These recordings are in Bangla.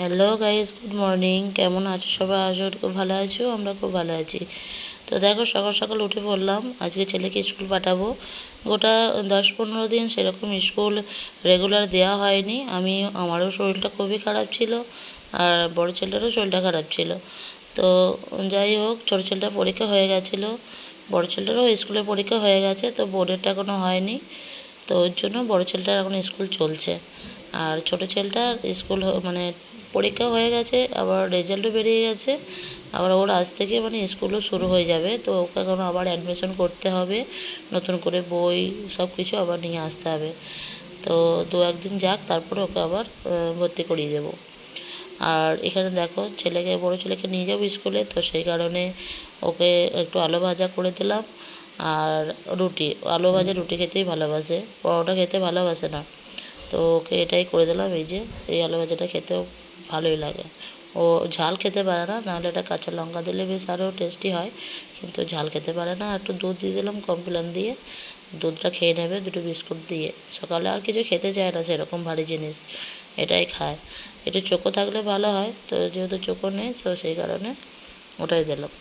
হ্যালো গাইজ গুড মর্নিং কেমন আছো সবাই? করি খুব ভালো আছো। আমরা খুব ভালো আছি। তো দেখো, সকাল সকাল উঠে পড়লাম। আজকে ছেলেকে স্কুল পাঠাবো। গোটা দশ পনেরো দিন সেরকম স্কুল রেগুলার দেওয়া হয়নি। আমি, আমারও শরীরটা খুবই খারাপ ছিল আর বড় ছেলেটারও শরীরটা খারাপ ছিল। তো যাই হোক, ছোটো ছেলেটার পরীক্ষা হয়ে গেছিল। বড় ছেলেটারও স্কুলে পরীক্ষা হয়ে গেছে, তো বোর্ডেরটা এখনও হয়নি। তো ওর জন্য বড় ছেলেটার এখন স্কুল চলছে। আর ছোটো ছেলেটার স্কুল মানে পরীক্ষা হয়ে গেছে, আবার রেজাল্টও বেরিয়ে গেছে। আবার ওর আজ থেকে মানে স্কুলও শুরু হয়ে যাবে, তো ওকে এখন আবার অ্যাডমিশন করতে হবে। নতুন করে বই সব কিছু আবার নিয়ে আসতে হবে। তো দু একদিন যাক, তারপরে ওকে আবার ভর্তি করিয়ে দেবো। আর এখানে দেখো, ছেলেকে, বড় ছেলেকে নিয়ে যাব স্কুলে তো সেই কারণে ওকে একটু আলু ভাজা করে দিলাম। আর রুটি, আলু ভাজা রুটি খেতেই ভালোবাসে, পরোটা খেতে ভালোবাসে না। তো ওকে এটাই করে দিলাম, এই যে, এই আলু ভাজাটা খেতেও ভালোই লাগে। ও ঝাল খেতে পারে না, নাহলে এটা কাঁচা লঙ্কা দিলে বেশ আরও টেস্টি হয়। কিন্তু ঝাল খেতে পারে না, একটু দুধ দিয়ে দিলাম, কমপ্লেন দিয়ে দুধটা খেয়ে নেবে, দুটো বিস্কুট দিয়ে। সকালে আর কিছু খেতে চায় না সেরকম ভারী জিনিস, এটাই খায়। একটু চোখো থাকলে ভালো হয়, তো যেহেতু চোখো নেই, তো সেই কারণে ওটাই দিলাম।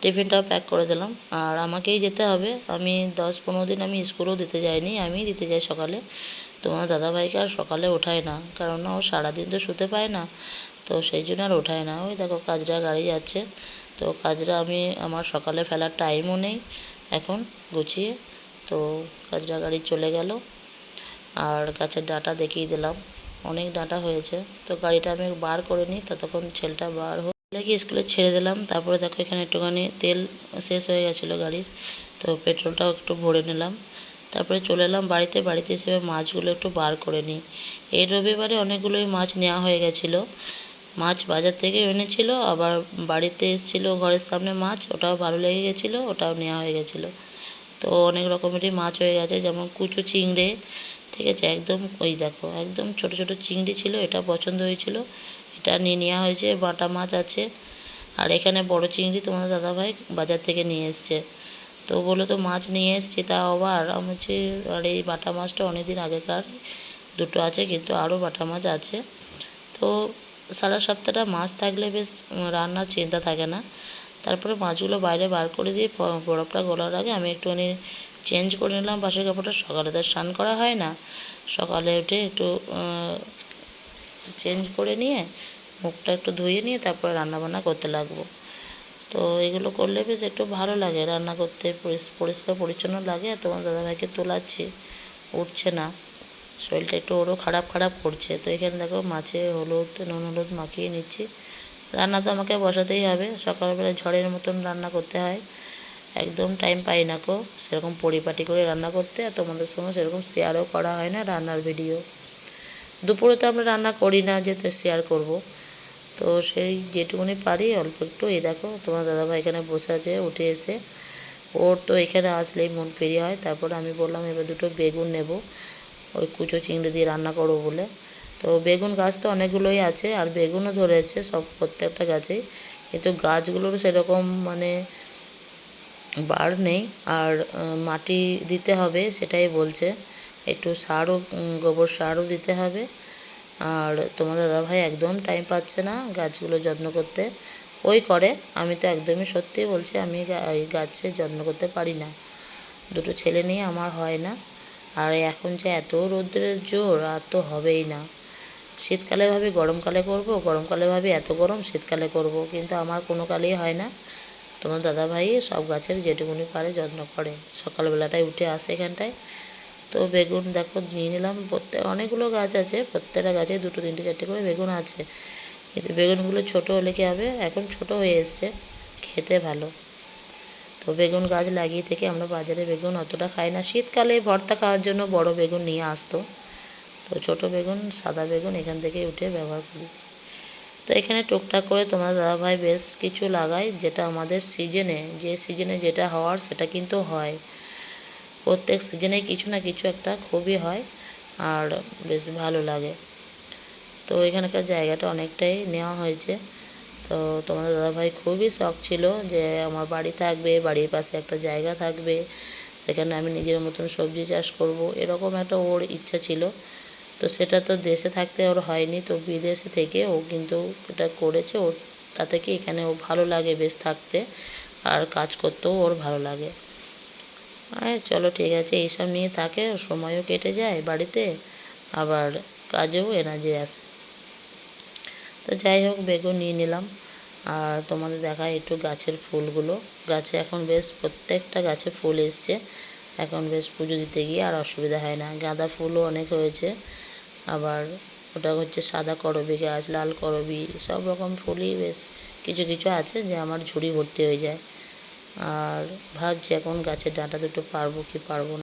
টিফিনটাও প্যাক করে দিলাম। আর আমাকেই যেতে হবে। আমি দশ পনেরো দিন আমি স্কুলেও দিতে যাইনি, আমিই দিতে যাই সকালে। তোমার দাদাভাইকে আর সকালে ওঠায় না, কারণ ও সারাদিন তো শুতে পায় না, তো সেই জন্য আর ওঠায় না। ওই দেখো কাজরা গাড়ি যাচ্ছে, তো কাজরা আমি, আমার সকালে ফেলার টাইমও নেই, এখন গুছিয়ে, তো কাজরা গাড়ি চলে গেল। আর গাছের ডাঁটা দেখিয়ে দিলাম। অনেক ডাঁটা হয়েছে, তো গাড়িটা আমি বার করে নিই, ততক্ষণ ছেলেটা বার হোক ছেলেকে স্কুলে ছেড়ে দিলাম। তারপরে দেখো এখানে একটুখানি তেল শেষ হয়ে গেছিল গাড়ির। তো পেট্রোলটাও একটু ভরে নিলাম। তারপরে চলে এলাম বাড়িতে। বাড়িতে এসে মাছগুলো একটু বার করে নিই। এই রবিবারে অনেকগুলোই মাছ নেওয়া হয়ে গেছিল। মাছ বাজার থেকে এনেছিল, আবার বাড়িতে এসেছিল ঘরের সামনে মাছ, ওটাও ভালো লেগে গেছিল, ওটাও নেওয়া হয়ে গেছিল। তো অনেক রকমেরই মাছ হয়ে গেছে, যেমন কুচো চিংড়ে, ঠিক আছে? একদম ওই দেখো, একদম ছোট ছোট চিংড়ি ছিল, এটা পছন্দ হয়েছিল। এটা নিয়ে নেওয়া হয়েছে, বাটা মাছ আছে। আর এখানে বড় চিংড়ি তোমাদের দাদাভাই বাজার থেকে নিয়ে এসছে। তো বলে তো মাছ নিয়ে এসছি, তা আবার? আমি বলছি, আর, এই বাটা মাছটা অনেক দিন আগেকার, দুটো আছে, কিন্তু আরও বাটা মাছ আছে। তো সারা সপ্তাহটা মাছ থাকলে বেশ রান্নার চিন্তা থাকে না। তারপরে মাছগুলো বাইরে বার করে দিয়ে বরফটা গলার আগে আমি একটুখানি চেঞ্জ করে নিলাম। বাসের কাপড়টা সকালে তো স্নান করা হয় না। সকালে উঠে একটু চেঞ্জ করে নিয়ে, মুখটা একটু ধুয়ে নিয়ে তারপরে রান্নাবান্না করতে লাগবো। তো এগুলো করলে বেশ একটু ভালো লাগে। রান্না করতে পরিষ্কার পরিচ্ছন্ন লাগে। তোমার দাদাভাইকে তোলাচ্ছি, উঠছে না। শরীরটা একটু ওরও খারাপ খারাপ করছে। তো এখানে দেখো মাছে হলুদ, নুন হলুদ মাখিয়ে নিচ্ছি। রান্না তো আমাকে বসাতেই হবে। সকালবেলা ঝড়ের মতন রান্না করতে হয়। একদম টাইম পাই না কো সেরকম পরিপাটি করে রান্না করতে। আর তোমাদের সঙ্গে সেরকম শেয়ারও করা হয় না রান্নার ভিডিও দুপুরে তো আমরা রান্না করি না যে শেয়ার করব। তো সেই যেটুকুনি পারি, অল্প একটু। এই দেখো, তোমার দাদাভাই এখানে বসে আছে, উঠে এসে। ওর তো এখানে আসলেই মন পেরিয়ে হয়। তারপর আমি বললাম, এবার দুটো বেগুন নেব। ওই কুচো চিংড়ি দিয়ে রান্না করব বলে। তো বেগুন গাছ তো অনেকগুলোই আছে, আর বেগুনও ধরেছে সব প্রত্যেকটা গাছেই। কিন্তু গাছগুলোর সেরকম মানে বার নেই। আর মাটি দিতে হবে সেটাই বলছে। একটু সারও গোবর সারও দিতে হবে। আর তোমার দাদাভাই একদম টাইম পাচ্ছে না গাছগুলো যত্ন করতে। ওই করে। আমি তো একদমই সত্যি বলছি, আমি এই গাছের যত্ন করতে পারি না। দুটো ছেলে নিয়ে আমার হয় না। আর এখন যে এত রৌদ্রের জোর, আর তো হবেই না। শীতকালে ভাবি গরমকালে করব, গরমকালে ভাবি এত গরম, শীতকালে করব। কিন্তু আমার কোনো কালেই হয় না। তোমার দাদাভাই সব গাছের যেটুকুনি পারে, যত্ন করে। সকালবেলাটায় উঠে আসে এখানটায়। তো বেগুন দেখো নিয়ে নিলাম। প্রত্যেক অনেকগুলো গাছ আছে, প্রত্যেকটা গাছে দুটো, তিনটে, চারটে করে বেগুন আছে। কিন্তু বেগুনগুলো ছোটো হলে কী হবে? এখন ছোটো হয়ে এসছে। খেতে ভালো। তো বেগুন গাছ লাগিয়ে থেকে আমরা বাজারে বেগুন অতটা খাই না। শীতকালে ভর্তা খাওয়ার জন্য বড় বেগুন নিয়ে আসতো। তো ছোট বেগুন, সাদা বেগুন এখান থেকে উঠে ব্যবহার করি। তো এখানে টুকটাক করে তোমার দাদাভাই বেশ কিছু লাগায়, যেটা আমাদের সিজনে যে সিজনে যেটা হওয়ার সেটা কিন্তু হয়। প্রত্যেক সিজনে কিছু না কিছু একটা খুবই হয় আর বেশ ভালো লাগে। তো এখানকার জায়গাটা অনেকটাই নেওয়া হয়েছে। তো তোমাদের দাদাভাই খুবই শখ ছিল যে আমার বাড়ি থাকবে, বাড়ির পাশে একটা জায়গা থাকবে, সেখানে আমি নিজের মতন সবজি চাষ করব, এরকম একটা ওর ইচ্ছা ছিল। তো সেটা তো দেশে থাকতে ওর হয়নি, তো বিদেশে থেকে ও কিন্তু এটা করেছে। ওর তাতে কি এখানে ও ভালো লাগে বেশ থাকতে? আর কাজ করতেও ওর ভালো লাগে। আর চলো ঠিক আছে, এইসব নিয়ে থাকে, সময়ও কেটে যায় বাড়িতে, আবার কাজেও এনার্জি আসে। তো যাই হোক, বেগুন নিয়ে নিলাম। আর তোমাদের দেখায় একটু গাছের ফুলগুলো। গাছে এখন বেশ প্রত্যেকটা গাছে ফুল এসছে। এখন বেশ পুজো দিতে গিয়ে আর অসুবিধা হয় না। গাঁদা ফুলও অনেক হয়েছে। আবার ওটা হচ্ছে সাদা করবি, গাছ, লাল করবি, সব রকম ফুলই বেশ কিছু কিছু আছে যে আমার ঝুড়ি ভর্তি হয়ে যায়। আর ভাবছি এখন গাছের ডাঁটা দুটো পারব কি পারব না।